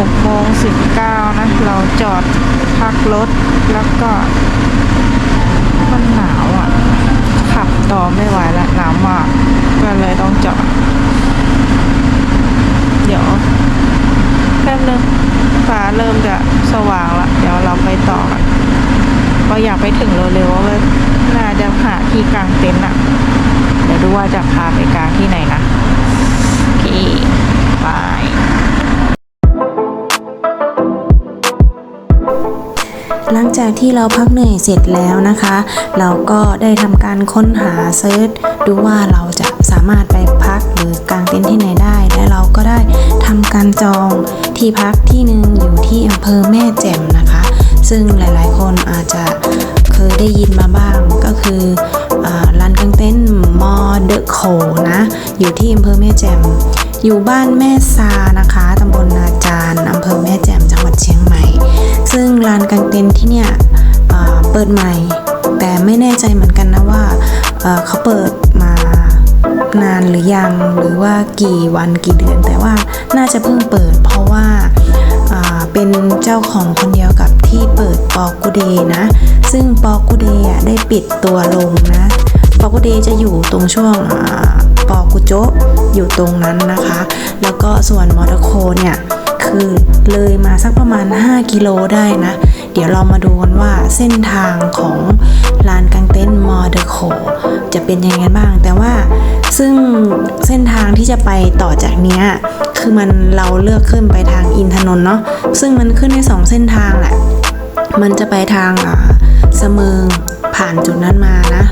งสิบเก้านะ เราจอดพักรถ แล้วก็มันหนาวอะ ขับต่อไม่ไหวแล้วหนาวมากก็เลยต้องจอด เดี๋ยวแป๊บนึงฟ้าเริ่มจะสว่างละเดี๋ยวเราไปต่อกันก็อยากไปถึงเร็วๆว่าน่าจะหาที่กลางเต็นท์อะเดี๋ยวดูว่าจะพาไปกลางที่ไหนนะโอเคบาย หลังจากที่เราพักเหนื่อยเสร็จแล้วนะคะ เราก็ได้ทำการค้นหาเซิร์ชดูว่าเราจะสามารถไปพักหรือกางเต็นท์ที่ไหนได้ และเราก็ได้ทำการจองที่พักที่หนึ่งอยู่ที่อำเภอแม่แจ่มนะคะ ซึ่งหลายๆ คนอาจจะเคยได้ยินมาบ้างก็คือร้านกางเต็นท์มอเดอะโคนะ อยู่ที่อำเภอแม่แจ่มอยู่บ้านแม่ซานะคะตำบลนาจารอำเภอแม่แจ่มจังหวัดเชียงใหม่ ซึ่งลานกางเต็นท์ที่เนี่ยเปิดใหม่ แต่ไม่แน่ใจเหมือนกันนะว่าเขาเปิดมานานหรือยังหรือว่ากี่วันกี่เดือน แต่ว่าน่าจะเพิ่งเปิด เพราะว่าาเป็นเจ้าของคนเดียวกับที่เปิดปอกุเดนะ ซึ่งปอกุเดอได้ปิดตัวลงนะปอกุเดจะอยู่ตรงช่วงอปอกุโจอยู่ตรงนั้นนะคะ แล้วก็ส่วนมอเตอร์โคเนี่ย คือเลยมาสักประมาณ 5 กิโลได้นะ เดี๋ยวเรามาดูกันว่าเส้นทางของลานกางเต็นท์มอเตอร์โคจะเป็นยังไงบ้าง แต่ว่าซึ่งเส้นทางที่จะไปต่อจากเนี้ยคือมันเราเลือกขึ้นไปทางอินทนนท์เนาะซึ่งมันขึ้นได้สองเส้นทางแหละมันจะไปทางอ่าเสมิงผ่านจุดนั้นมานะ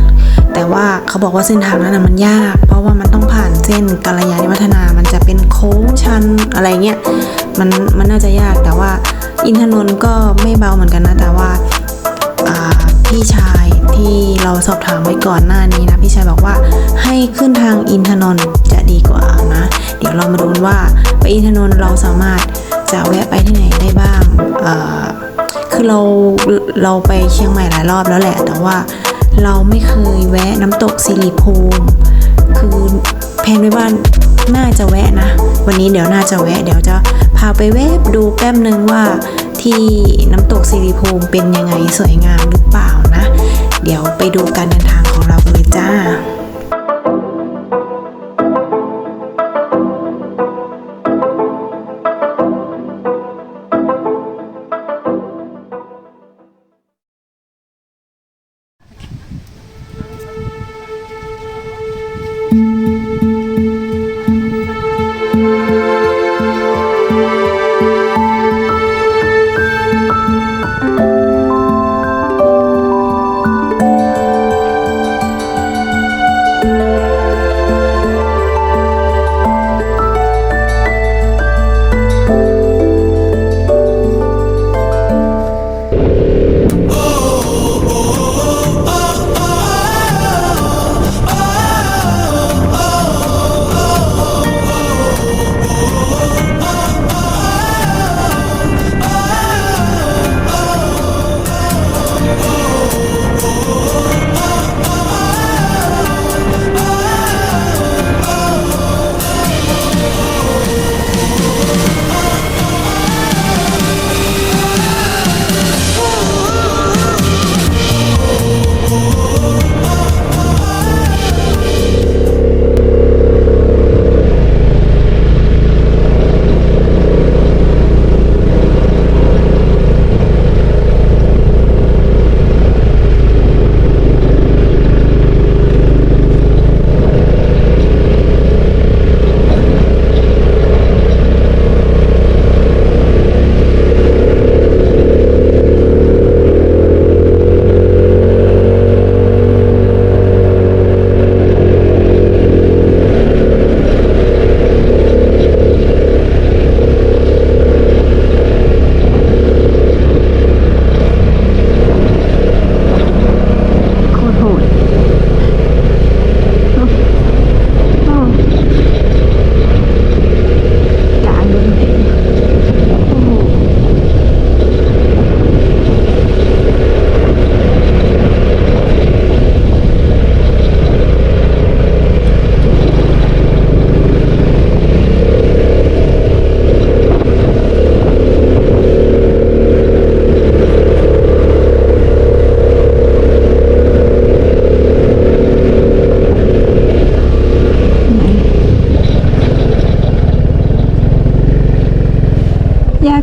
แต่ว่าเขาบอกว่าเส้นทางนั้นนะมันยาก เพราะว่ามันต้องผ่านเส้นกาลยานิวัฒนา มันจะเป็นโค้งชันอะไรเงี้ย มันมันน่าจะยาก แต่ว่าอินทนนท์ก็ไม่เบาเหมือนกันนะ แต่ว่าพี่ชายที่เราสอบถามไว้ก่อนหน้านี้นะ พี่ชายบอกว่าให้ขึ้นทางอินทนนท์จะดีกว่านะ เดี๋ยวเรามาดูนว่าไปอินทนนท์เราสามารถจะแวะไปที่ไหนได้บ้าง คือเราเราไปเชียงใหม่หลายรอบแล้วแหละ แต่ว่า เราไม่เคยแวะน้ำตกสิริภูมิคือแพนไว้ว่าน่าจะแวะนะ วันนี้เดี๋ยวน่าจะแวะ เดี๋ยวจะพาไปแวะดูแป๊บนึงว่าที่น้ำตกสิริภูมิเป็นยังไงสวยงามหรือเปล่านะ เดี๋ยวไปดูการเดินทางของเราเลยจ้า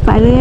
pared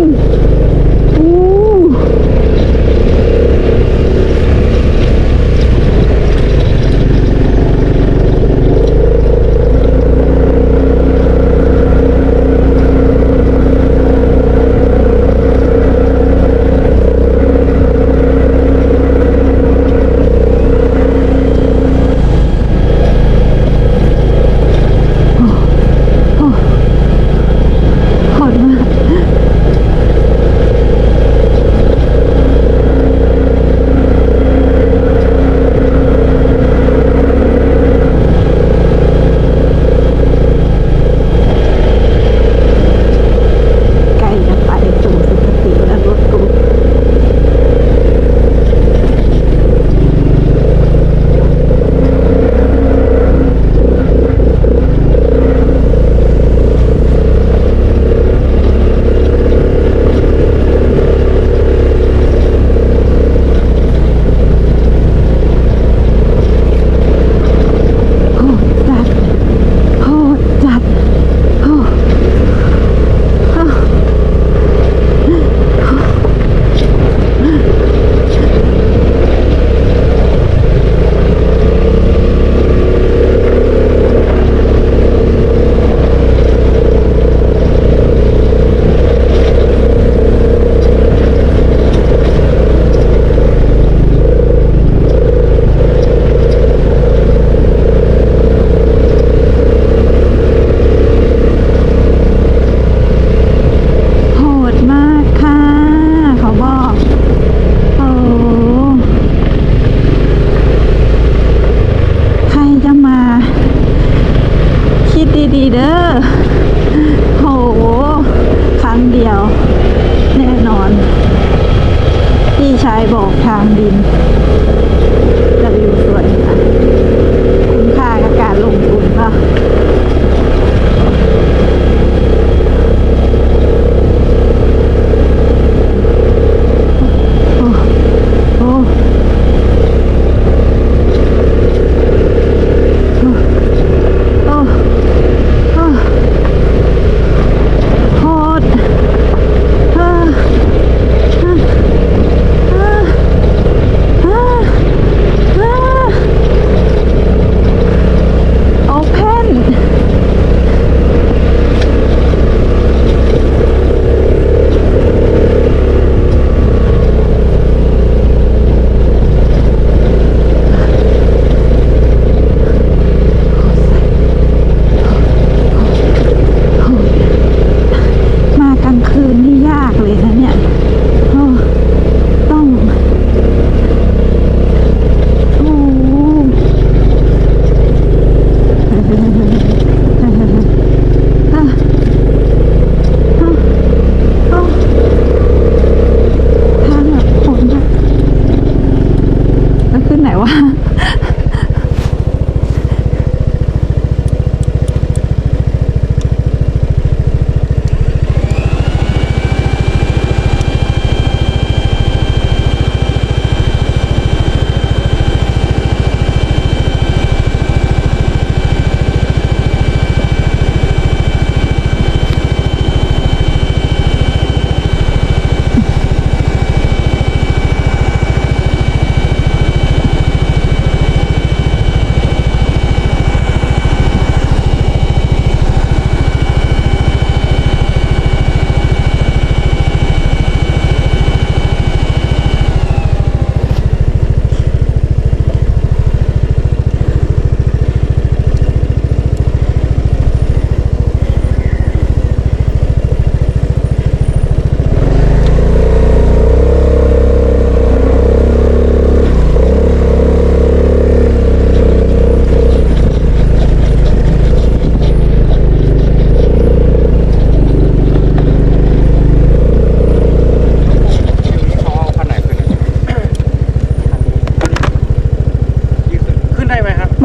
ด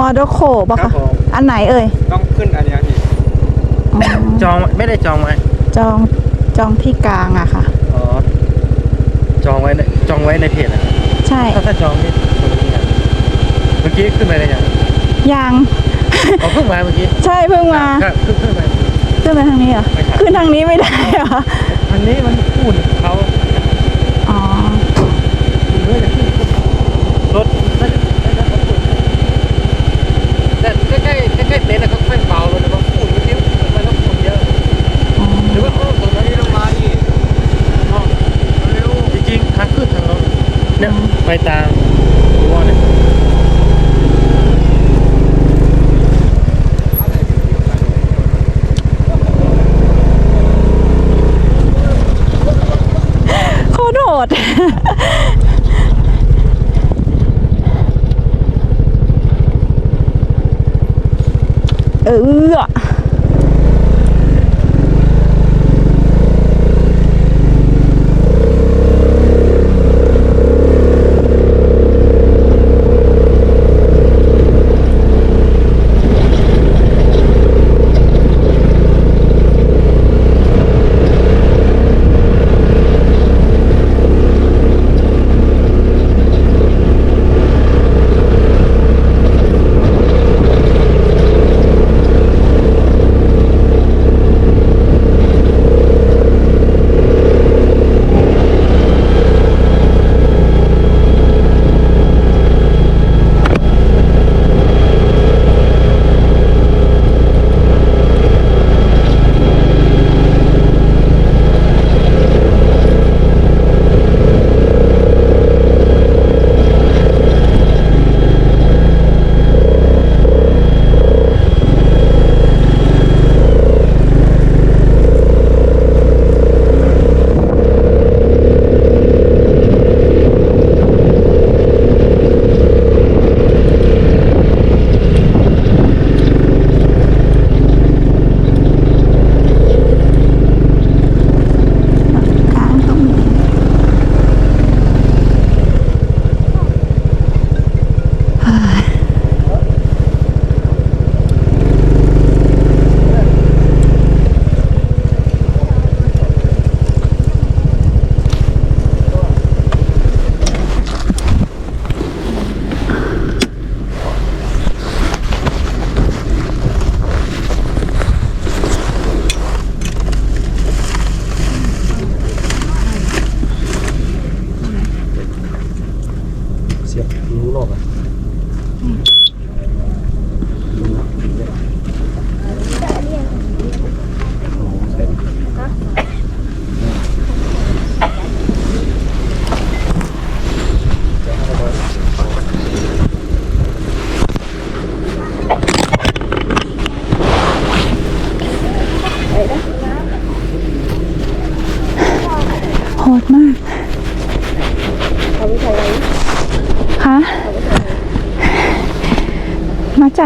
มอเตอร์โคปะครัคะบผม อันไหนเอ่ยต้องขึ้นอันนี้อีกอ๋อจองไม่ได้จองไว้จองจองที่กลางอะค่ะ อ๋อจองไว้ในจองไว้ในเพจอะใช่ถ้าถ้าจองนี่ตรงนี้อะเมื่อกี้ขึ้นไปเลยยังยังเขาเพิ่งมาเมื่อกี้ใช่เพิ่งมาครับขึ้นขึ้นไป ขึ้นไปทางนี้เหรอไม่ใช่ขึ้นทางนี้ไม่ได้เหรออันนี้มันพูดเขา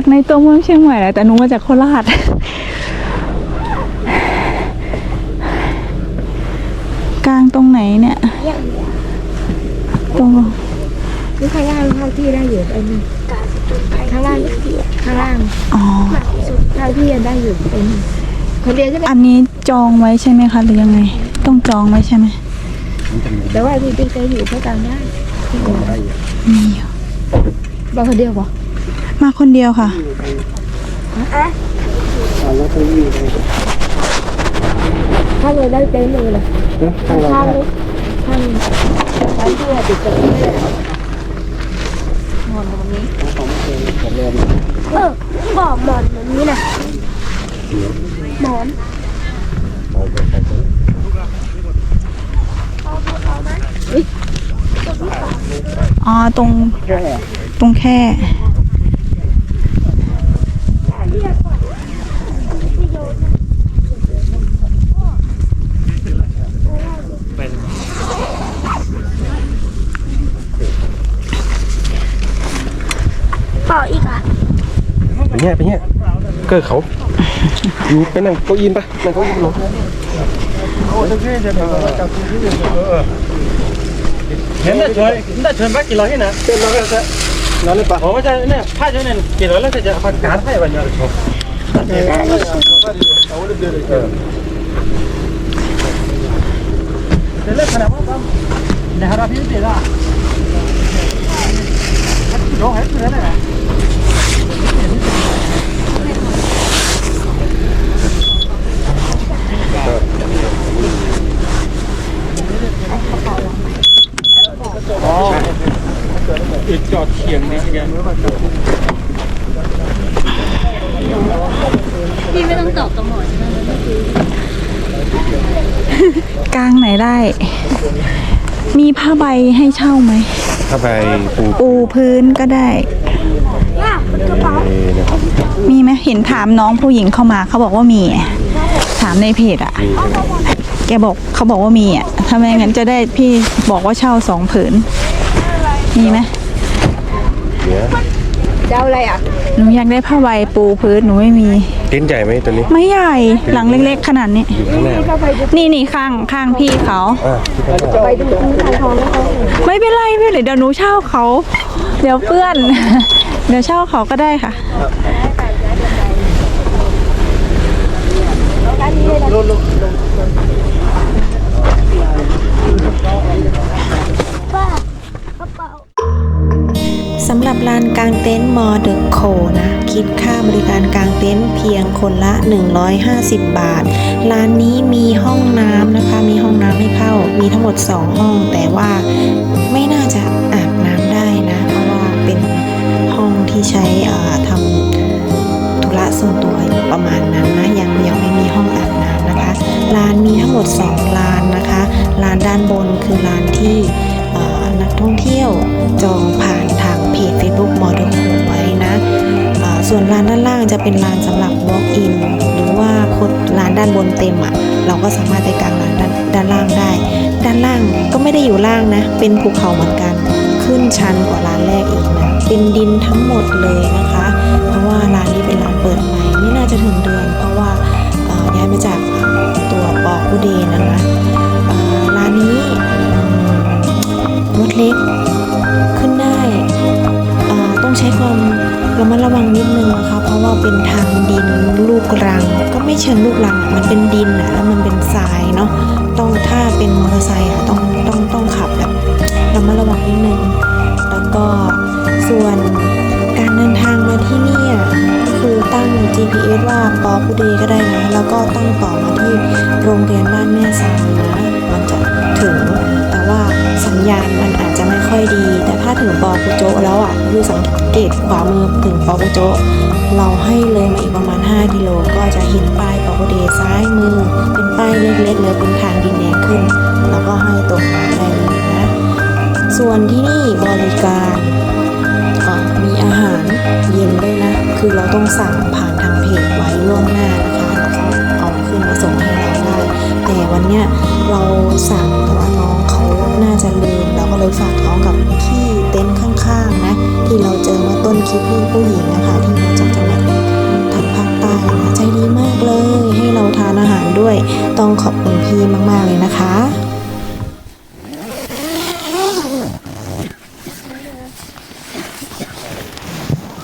ในตัวเมืองเชียงใหม่แหละแต่หนูมาจากโคราชกลางตรงไหนเนี่ยตรงนี่ข้างล่างเท่าที่ได้อยู่ไอ้นี่ข้างล่างข้างล่างอ๋อเท่าที่ยังได้อยู่เป็นคนเดียวใช่ไหมอันนี้จองไว้ใช่ไหมคะหรือยังไง ต้องจองไว้ใช่ไหมแต่ว่าที่ติ๊กได้อยู่เท่ากันได้มีอยู่บอกคนเดียวบอก มาคนเดียวค่ะถ้าเลยได้เต็มเลยเลยข้างล่างเลยข้างข้างที่ว่าติดกับนี่เลยนอนตรงนี้เออบอกหมอนแบบนี้นะหมอนอ๋อตรงตรงแค่ เปล่าอีกอะ เงี้ยไปเงี้ยเกอเขาอยู่ไปนั่งเก้าอี้ปะนั่งเก้าอี้ลงเห็นได้เฉยได้ช่วยไปกี่ร้อยนะเต็มร้อยแล้วจะร้อยเลยปะผมว่าจะเนี่ยผ้าจะเนี่ยกี่ร้อยแล้วจะจะผ้าการให้วันนี้เลยครับเดี๋ยวเลิกขนาดว่าบ้างเดี๋ยวเราพิจารณาดูให้ดูได้ไหม อ๋อจอดเขียงนี่ไงพี่ไม่ต้องตอบกับหมอใกลางไหนได้ มีผ้าใบให้เช่าไหมผ้าใบปูปูพื้นก็ได้มีไหมเห็นถามน้องผู้หญิงเข้ามาเขาบอกว่ามี ถามในเพจอ่ไแกบอกเขาบอกว่ามีอะถ้าไม่งั้นจะได้พี่บอกว่าเช่าสองผืน มีไหมเนี้ยจะเอาอะไรอะ หนูอยากได้ผ้าใบปูพื้นหนูไม่มี เต็นท์ใหญ่ไหมตัวนี้ ไม่ใหญ่ หลังเล็กๆ ขนาดนี้ อยู่ข้างหน้านี่นี่ข้างข้างพี่เขา อ่าที่ข้างหน้าไปดูที่ทางทองแล้วเขาไม่เป็นไรไม่เป็นไรเดี๋ยวหนูเช่าเขา เดี๋ยวเพื่อน เดี๋ยวเช่าเขาก็ได้ค่ะ สำหรับลานกลางเต็นท์มอเดอะโคนะ คิดค่าบริการกลางเต็นท์เพียงคนละ 150 บาท ร้านนี้มีห้องน้ำนะคะ มีห้องน้ำให้เข้า มีทั้งหมด 2 ห้อง แต่ว่าไม่น่าจะอาบน้ำได้นะ เพราะว่าเป็นห้องที่ใช้ทำธุระส่วนตัวประมาณนั้นนะ ยังยังไม่มีห้องอาบ ร้านมีทั้งหมด2ลานนะคะลานด้านบนคือลานที่นักท่องเที่ยวจองผ่านทางเพจ Facebook มอเตอร์โคไว้นะ ส่วนลานด้านล่างจะเป็นลานสำหรับ walk in หรือว่าคนลานด้านบนเต็มอะ่ะ เราก็สามารถไปกางลานด้านด้านล่างได้ ด้านล่างก็ไม่ได้อยู่ล่างนะ เป็นภูเขาเหมือนกัน ขึ้นชันกว่าร้านแรกอีกนะ เป็นดินทั้งหมดเลยนะคะ เพราะว่าร้านนี้เป็นร้านเปิดใหม่ไม่น่าจะถึงเดือน เพราะว่า ย้ายมาจากตัวปอกูเดนนะคะร้านนี้รถเล็กขึ้นได้ต้องใช้ความระมัดระวังนิดนึงนะคะเพราะว่าเป็นทางดินลูกรัง ก็ไม่เชิงลูกรังอะมันเป็นดินอะแล้วมันเป็นทรายเนาะต้องถ้าเป็นมอเตอร์ไซค์อะต้องต้องต้องขับแบบระมัดระวังนิดนึงแล้วก็ส่วนการเดินทางมาที่นี่อะ คือตั้ง GPS ว่าปอพุเดก็ได้นะ แล้วก็ตั้งต่อมาที่โรงเรียนบ้านแม่สามนะมันจะถึง แต่ว่าสัญญาณมันอาจจะไม่ค่อยดี แต่ถ้าถึงปอปุโจแล้วอะคือสังเกตขวามือถึงปอปุโจ เราให้เลยมาอีกประมาณ 5 กิโลก็จะเห็นป้ายปอพุเดซ้ายมือ เป็นป้ายเล็กๆเลยเป็นทางดินแดงขึ้น แล้วก็ให้ตรงมาได้เลยนะ ส่วนที่นี่บริการ มีอาหารเย็นด้วยนะ คือเราต้องสั่งผ่านทางเพจไว้ล่วงหน้านะคะเขาเอาขึ้นมาส่งให้เราได้ แต่วันเนี้ยเราสั่งแต่ว่าน้องเขาน่าจะลืมเราก็เลยฝากท้องกับพี่เต็นท์ข้างๆนะ ที่เราเจอมาต้นคลิปพี่ผู้หญิงนะคะ ที่มาจากจังหวัดทางภาคใต้นะใจดีมากเลย ให้เราทานอาหารด้วย ต้องขอบคุณพี่มากๆเลยนะคะ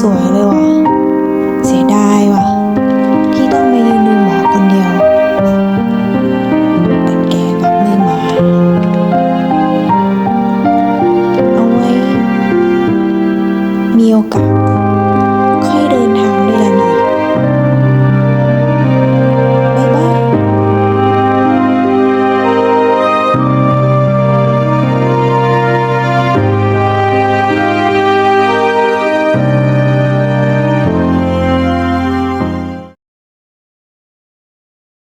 สวยเลยว่ะ